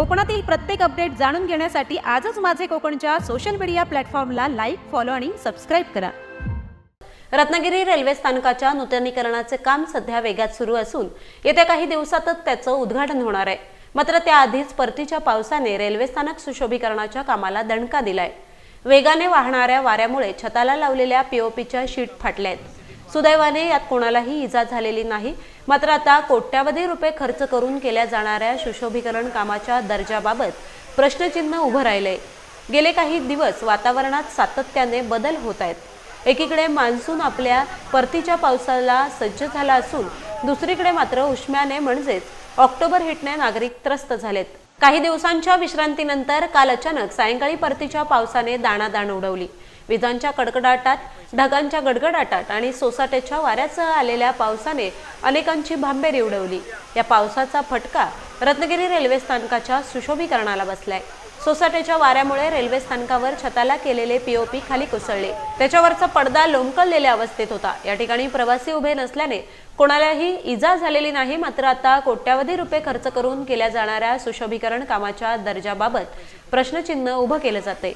कोकणातील प्रत्येक अपडेट जाणून घेण्यासाठी आजच माझे कोकणच्या सोशल मीडिया प्लॅटफॉर्मला लाईक फॉलो आणि सबस्क्राईब करा. रत्नागिरी रेल्वे स्थानकाच्या नूतनीकरणाचे काम सध्या वेगात सुरू असून येत्या काही दिवसातच त्याचं उद्घाटन होणार आहे. मात्र त्याआधीच परतीच्या पावसाने रेल्वे स्थानक सुशोभीकरणाच्या कामाला दणका दिलाय. वेगाने वाहणाऱ्या वाऱ्यामुळे छताला लावलेल्या पीओपीच्या शीट फाटल्या आहेत सुदैवाने यात कोणालाही इजा झालेली नाही. मात्र आता कोट्यावधी रुपये खर्च करून केल्या जाणाऱ्या सुशोभीकरण कामाच्या दर्जाबाबत प्रश्नचिन्ह उभं राहिलंय. गेले काही दिवस वातावरणात सातत्याने बदल होत आहेत. एकीकडे मान्सून आपल्या परतीच्या पावसाला सज्ज झाला असून दुसरीकडे मात्र उष्म्याने म्हणजेच ऑक्टोबर हिटने नागरिक त्रस्त झालेत. काही दिवसांच्या विश्रांतीनंतर काल अचानक सायंकाळी परतीच्या पावसाने दाणादाण उडवली. विजांच्या कडकडाटात ढगांच्या गडगडाटात आणि सोसाट्याच्या वाऱ्यासह आलेल्या पावसाने अनेकांची भांबेरी उडवली. या पावसाचा फटका रत्नागिरी रेल्वे स्थानकाच्या सुशोभीकरणाला बसलाय. सोसाट्याच्या वाऱ्यामुळे रेल्वे स्थानकावर छताला केलेले पीओपी खाली कोसळले त्याच्यावरचा पडदा लोंबकललेल्या अवस्थेत होता या ठिकाणी प्रवासी उभे नसल्याने कोणालाही इजा झालेली नाही मात्र आता कोट्यावधी रुपये खर्च करून केल्या जाणाऱ्या सुशोभीकरण कामाच्या दर्जाबाबत प्रश्नचिन्ह उभं केलं जाते